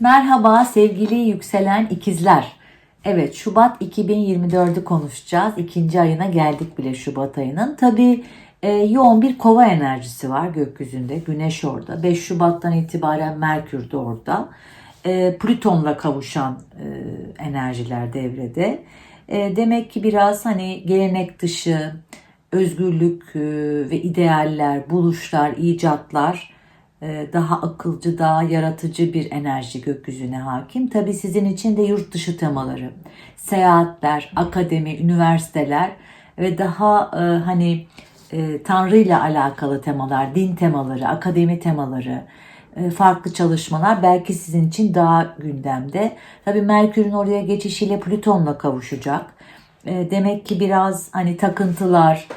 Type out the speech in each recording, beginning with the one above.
Merhaba sevgili yükselen ikizler. Evet Şubat 2024'ü konuşacağız. İkinci ayına geldik bile Şubat ayının. Tabii e, yoğun bir kova enerjisi var gökyüzünde. Güneş orada. 5 Şubat'tan itibaren Merkür de orada. E, Plüton'la kavuşan e, enerjiler devrede. E, demek ki biraz hani gelenek dışı, özgürlük e, ve idealler, buluşlar, icatlar daha akılcı, daha yaratıcı bir enerji gökyüzüne hakim. Tabii sizin için de yurt dışı temaları, seyahatler, akademi, üniversiteler ve daha e, hani e, Tanrı ile alakalı temalar, din temaları, akademi temaları, e, farklı çalışmalar belki sizin için daha gündemde. Tabii Merkür'ün oraya geçişiyle Plüton'la kavuşacak. Demek ki biraz hani takıntılar,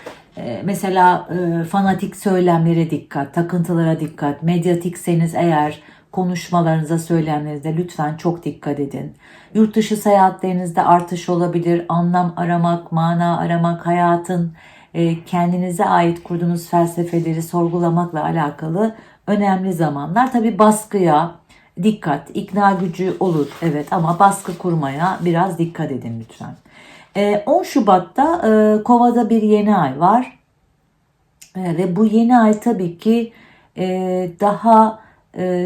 mesela e, fanatik söylemlere dikkat, takıntılara dikkat, medyatikseniz eğer konuşmalarınıza, söylemlerinize lütfen çok dikkat edin. Yurt dışı seyahatlerinizde artış olabilir, anlam aramak, mana aramak, hayatın e, kendinize ait kurduğunuz felsefeleri sorgulamakla alakalı önemli zamanlar. Tabi baskıya dikkat, ikna gücü olur evet ama baskı kurmaya biraz dikkat edin lütfen. 10 Şubat'ta e, Kova'da bir yeni ay var. E, ve bu yeni ay tabii ki e, daha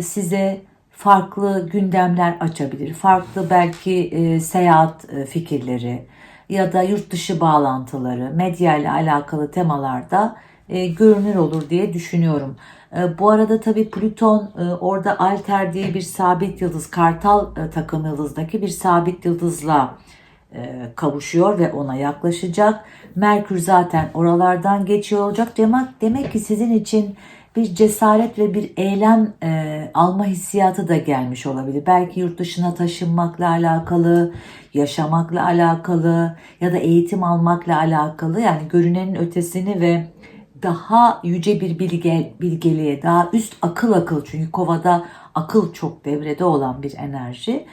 size farklı gündemler açabilir. Farklı belki seyahat fikirleri ya da yurt dışı bağlantıları, medya ile alakalı temalarda görünür olur diye düşünüyorum. Bu arada tabii Plüton orada Alter diye bir sabit yıldız, Kartal takım yıldızdaki bir sabit yıldızla e, kavuşuyor ve ona yaklaşacak. Merkür zaten oralardan geçiyor olacak. Demek, demek ki sizin için bir cesaret ve bir eylem e, alma hissiyatı da gelmiş olabilir. Belki yurt dışına taşınmakla alakalı, yaşamakla alakalı ya da eğitim almakla alakalı. Yani görünenin ötesini ve daha yüce bir bilge, bilgeliğe, daha üst akıl akıl çünkü kovada akıl çok devrede olan bir enerji.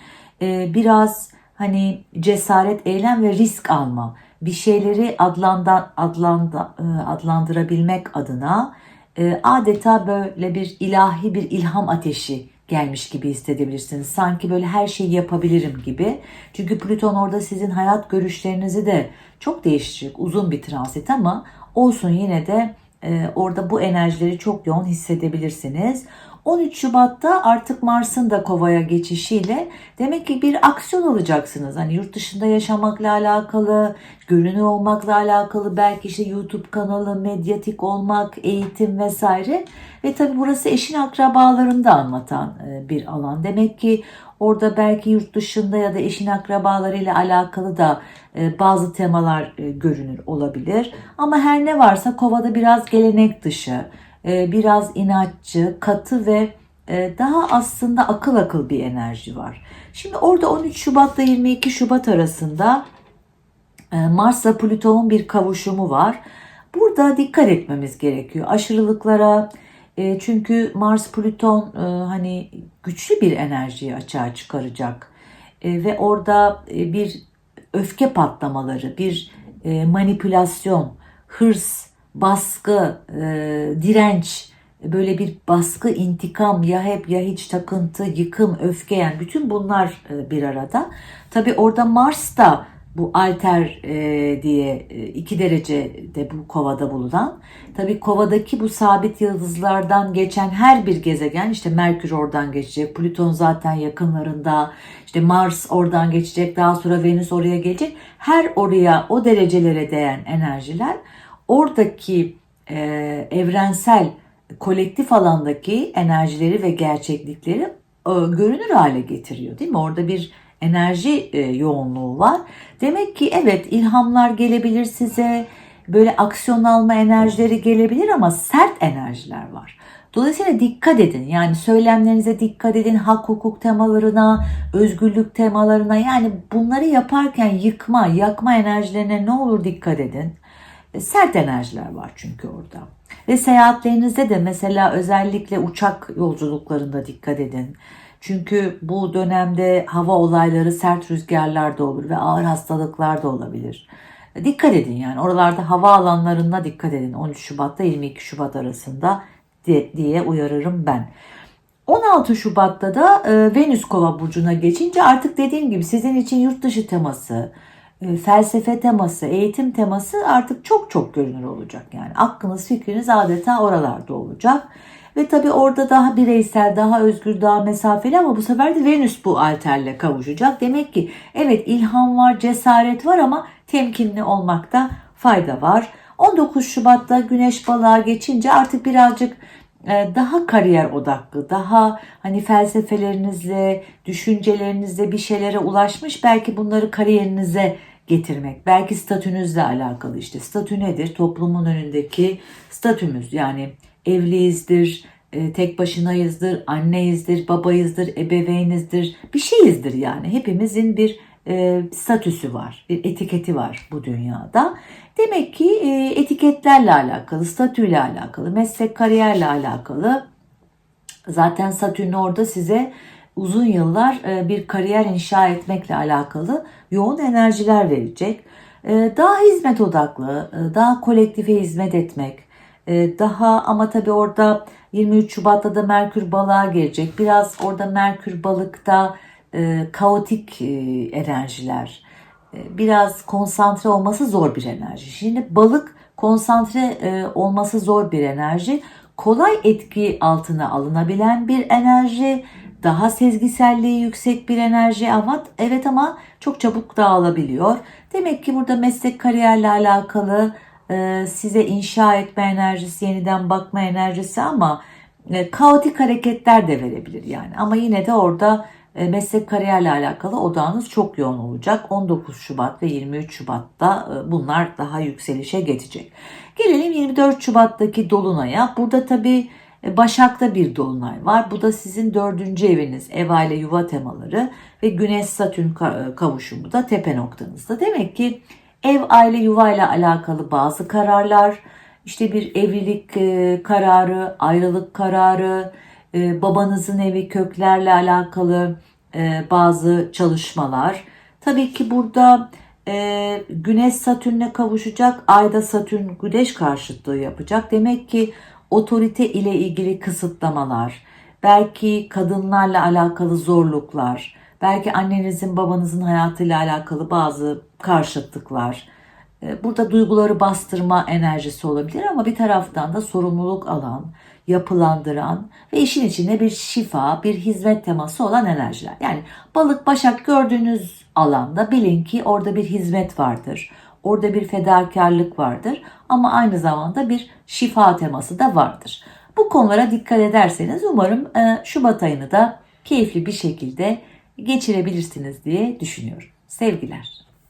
E, biraz hani cesaret, eylem ve risk alma, bir şeyleri adlanda, adlanda, e, adlandırabilmek adına e, adeta böyle bir ilahi bir ilham ateşi gelmiş gibi hissedebilirsiniz. Sanki böyle her şeyi yapabilirim gibi. Çünkü Plüton orada sizin hayat görüşlerinizi de çok değiştirecek. Uzun bir transit ama olsun yine de e, orada bu enerjileri çok yoğun hissedebilirsiniz. 13 Şubat'ta artık Mars'ın da Kova'ya geçişiyle demek ki bir aksiyon alacaksınız. Hani yurt dışında yaşamakla alakalı, görünür olmakla alakalı, belki işte YouTube kanalı, medyatik olmak, eğitim vesaire. Ve tabii burası eşin akrabalarını da anlatan e, bir alan. Demek ki orada belki yurt dışında ya da eşin akrabalarıyla alakalı da e, bazı temalar e, görünür olabilir. Ama her ne varsa Kova'da biraz gelenek dışı e, biraz inatçı, katı ve e, daha aslında akıl akıl bir enerji var. Şimdi orada 13 Şubat'la 22 Şubat arasında e, Mars'la Plüton'un bir kavuşumu var. Burada dikkat etmemiz gerekiyor aşırılıklara. Çünkü Mars Plüton hani güçlü bir enerjiyi açığa çıkaracak. Ve orada bir öfke patlamaları, bir manipülasyon, hırs, baskı, e, direnç, böyle bir baskı, intikam ya hep ya hiç takıntı, yıkım, öfke yani bütün bunlar e, bir arada. Tabi orada Mars da bu alter e, diye e, iki derecede bu kovada bulunan. Tabi kovadaki bu sabit yıldızlardan geçen her bir gezegen işte Merkür oradan geçecek, Plüton zaten yakınlarında, işte Mars oradan geçecek, daha sonra Venüs oraya gelecek. Her oraya o derecelere değen enerjiler oradaki e, evrensel kolektif alandaki enerjileri ve gerçeklikleri e, görünür hale getiriyor değil mi? Orada bir enerji e, yoğunluğu var. Demek ki evet ilhamlar gelebilir size, böyle aksiyon alma enerjileri gelebilir ama sert enerjiler var. Dolayısıyla dikkat edin. Yani söylemlerinize dikkat edin. Hak hukuk temalarına, özgürlük temalarına yani bunları yaparken yıkma, yakma enerjilerine ne olur dikkat edin. Sert enerjiler var çünkü orada. Ve seyahatlerinizde de mesela özellikle uçak yolculuklarında dikkat edin. Çünkü bu dönemde hava olayları sert rüzgarlar da olur ve ağır hastalıklar da olabilir. Dikkat edin yani oralarda hava alanlarına dikkat edin 13 Şubat'ta 22 Şubat arasında diye uyarırım ben. 16 Şubat'ta da e, Venüs Kova burcuna geçince artık dediğim gibi sizin için yurt dışı teması, felsefe teması, eğitim teması artık çok çok görünür olacak. Yani aklınız, fikriniz adeta oralarda olacak. Ve tabii orada daha bireysel, daha özgür, daha mesafeli ama bu sefer de Venüs bu alterle kavuşacak. Demek ki evet ilham var, cesaret var ama temkinli olmakta fayda var. 19 Şubat'ta Güneş balığa geçince artık birazcık e, daha kariyer odaklı, daha hani felsefelerinizle, düşüncelerinizle bir şeylere ulaşmış. Belki bunları kariyerinize getirmek, belki statünüzle alakalı işte. Statü nedir? Toplumun önündeki statümüz yani evliyizdir, e, tek başınayızdır, anneyizdir, babayızdır, ebeveynizdir, bir şeyizdir yani. Hepimizin bir e, statüsü var, bir etiketi var bu dünyada. Demek ki e, etiketlerle alakalı, statüyle alakalı, meslek kariyerle alakalı. Zaten Satürn orada size uzun yıllar e, bir kariyer inşa etmekle alakalı yoğun enerjiler verecek. E, daha hizmet odaklı, e, daha kolektife hizmet etmek, daha ama tabii orada 23 Şubat'ta da Merkür balığa gelecek. Biraz orada Merkür balıkta kaotik enerjiler, biraz konsantre olması zor bir enerji. Şimdi balık konsantre olması zor bir enerji. Kolay etki altına alınabilen bir enerji. Daha sezgiselliği yüksek bir enerji ama evet ama çok çabuk dağılabiliyor. Demek ki burada meslek kariyerle alakalı e, size inşa etme enerjisi, yeniden bakma enerjisi ama e, kaotik hareketler de verebilir yani. Ama yine de orada e, meslek kariyerle alakalı odağınız çok yoğun olacak. 19 Şubat ve 23 Şubat'ta e, bunlar daha yükselişe geçecek. Gelelim 24 Şubat'taki Dolunay'a. Burada tabii Başak'ta bir dolunay var. Bu da sizin dördüncü eviniz, ev aile yuva temaları ve Güneş Satürn kavuşumu da tepe noktanızda. Demek ki ev aile yuva ile alakalı bazı kararlar, işte bir evlilik kararı, ayrılık kararı, e, babanızın evi köklerle alakalı e, bazı çalışmalar. Tabii ki burada e, Güneş Satürn'e kavuşacak, Ayda Satürn Güneş karşıtlığı yapacak. Demek ki otorite ile ilgili kısıtlamalar, belki kadınlarla alakalı zorluklar, belki annenizin babanızın hayatıyla alakalı bazı karşıtlıklar. Burada duyguları bastırma enerjisi olabilir ama bir taraftan da sorumluluk alan, yapılandıran ve işin içinde bir şifa, bir hizmet teması olan enerjiler. Yani balık başak gördüğünüz alanda bilin ki orada bir hizmet vardır. Orada bir fedakarlık vardır ama aynı zamanda bir şifa teması da vardır. Bu konulara dikkat ederseniz umarım e, Şubat ayını da keyifli bir şekilde geçirebilirsiniz diye düşünüyorum. Sevgiler.